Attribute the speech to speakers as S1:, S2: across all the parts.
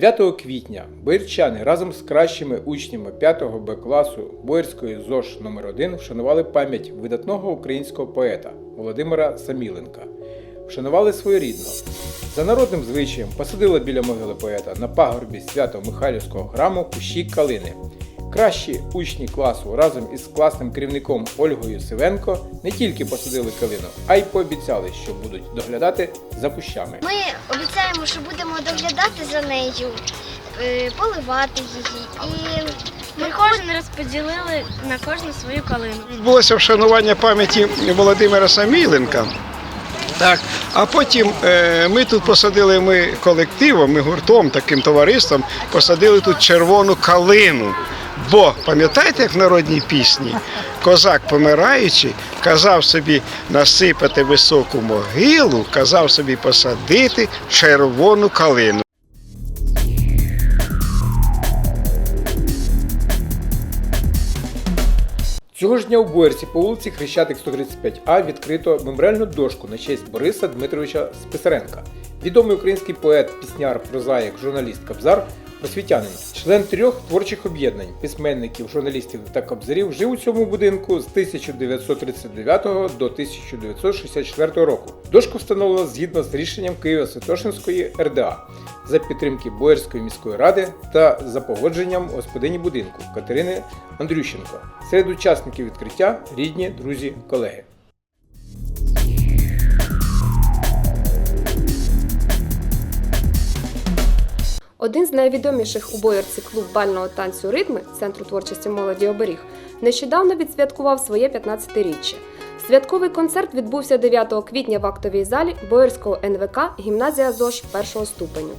S1: 9 квітня боярчани разом з кращими учнями 5 Б класу Боярської ЗОЖ номер 1 вшанували пам'ять видатного українського поета Володимира Саміленка. Вшанували своєрідно. За народним звичаєм посадили біля могили поета на пагорбі свято-Михайлівського храму кущі калини. Кращі учні класу разом із класним керівником Ольгою Сивенко не тільки посадили калину, а й пообіцяли, що будуть доглядати за кущами.
S2: Ми обіцяємо, що будемо доглядати за нею, е, поливати її. І
S3: Ми кожен розподілили на кожну свою калину.
S4: Відбулося вшанування пам'яті Володимира Саміленка. Так, а потім е, ми тут посадили ми колективом, ми гуртом, таким товариством, посадили тут червону калину. Бо пам'ятаєте, як в народній пісні козак помираючи, казав собі насипати високу могилу, казав собі посадити червону калину.
S1: Цього ж дня у Боярці по вулиці Хрещатик 135А відкрито меморіальну дошку на честь Бориса Дмитровича Списаренка. Відомий український поет, пісняр, прозаїк, журналіст Кобзар, освітянин, член трьох творчих об'єднань письменників, журналістів та кобзарів, жив у цьому будинку з 1939 до 1964 року. Дошку встановлено згідно з рішенням Києво-Святошинської РДА за підтримки Боярської міської ради та за погодженням господині будинку Катерини Андрющенко. Серед учасників відкриття рідні, друзі, колеги.
S5: Один з найвідоміших у Боярці клуб бального танцю ритми Центру творчості молоді оберіг нещодавно відсвяткував своє 15-річчя. Святковий концерт відбувся 9 квітня в актовій залі Боярського НВК гімназія ЗОЖ першого ступеню.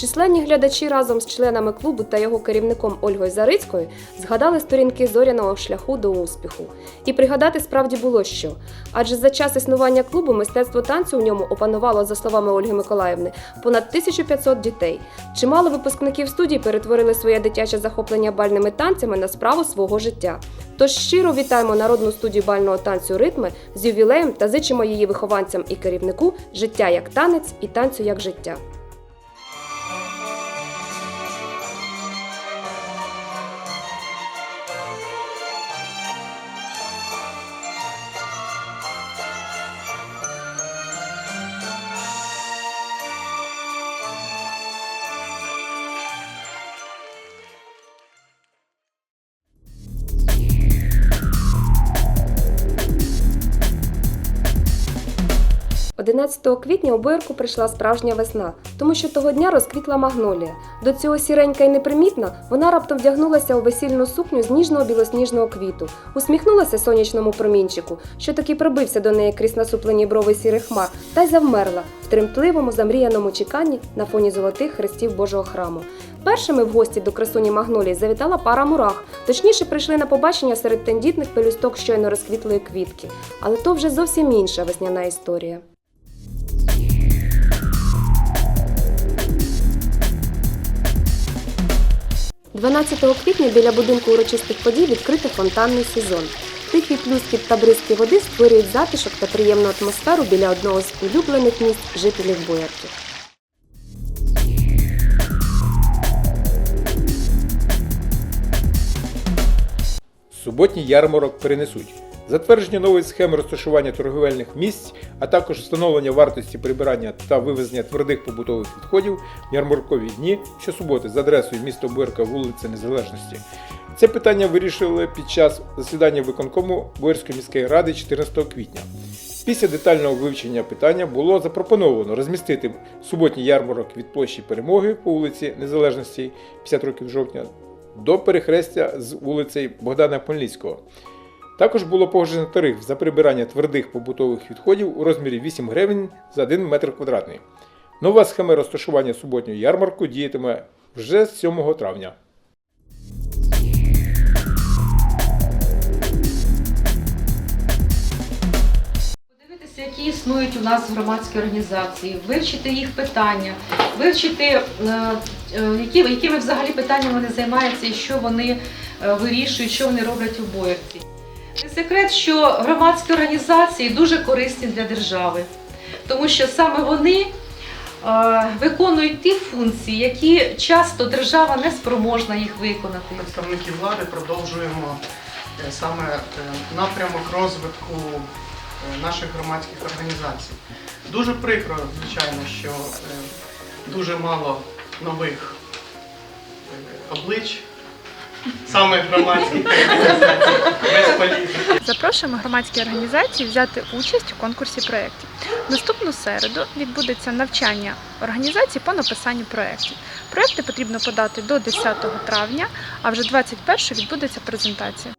S5: Численні глядачі разом з членами клубу та його керівником Ольгою Зарицькою згадали сторінки зоряного шляху до успіху. І пригадати справді було що. Адже за час існування клубу мистецтво танцю в ньому опанувало, за словами Ольги Миколаївни, понад 1500 дітей. Чимало випускників студії перетворили своє дитяче захоплення бальними танцями на справу свого життя. Тож щиро вітаємо народну студію бального танцю ритми з ювілеєм та зичимо її вихованцям і керівнику життя як танець і танцю як життя. – 11 квітня у Боярку прийшла справжня весна, тому що того дня розквітла магнолія. До цього сіренька і непримітна, вона раптом вдягнулася у весільну сукню з ніжного білосніжного квіту, усміхнулася сонячному промінчику, що таки пробився до неї крізь насуплені брови сірих хмар, та й завмерла в тремтливому замріяному чеканні на фоні золотих хрестів Божого храму. Першими в гості до красуні Магнолії завітала пара мурах, точніше прийшли на побачення серед тендітних пелюсток щойно розквітлої квітки. Але то вже зовсім інша весняна історія. – 12 квітня біля будинку урочистих подій відкрито фонтанний сезон. Тихий плюскіт та бризки води створюють затишок та приємну атмосферу біля одного з улюблених місць жителів Боярки.
S1: Суботній ярмарок перенесуть. Затвердження нової схеми розташування торговельних місць, а також встановлення вартості прибирання та вивезення твердих побутових відходів в ярмаркові дні щосуботи за адресою місто Боярка, вулиця Незалежності. Це питання вирішили під час засідання виконкому Боярської міської ради 14 квітня. Після детального вивчення питання було запропоновано розмістити суботній ярмарок від площі Перемоги по вулиці Незалежності 50 років жовтня до перехрестя з вулицею Богдана Хмельницького. Також було погоджено тариф за прибирання твердих побутових відходів у розмірі 8 гривень за 1 метр квадратний. Нова схема розташування суботнього ярмарку діятиме вже з 7 травня.
S6: Подивитися, які існують у нас громадські організації, вивчити їх питання, вивчити, е, е, які, якими взагалі питаннями вони займаються і що вони е, вирішують, що вони роблять у боярці. Не секрет, що громадські організації дуже корисні для держави, тому що саме вони е, виконують ті функції, які часто держава не спроможна їх виконати.
S7: представники влади продовжуємо е, саме е, напрямок розвитку наших громадських організацій. Дуже прикро, звичайно, що дуже мало нових облич саме громадських політики.
S8: Запрошуємо громадські організації взяти участь у конкурсі проєктів. Наступну середу відбудеться навчання організацій по написанню проєктів. Проєкти потрібно подати до 10 травня, а вже 21 відбудеться презентація.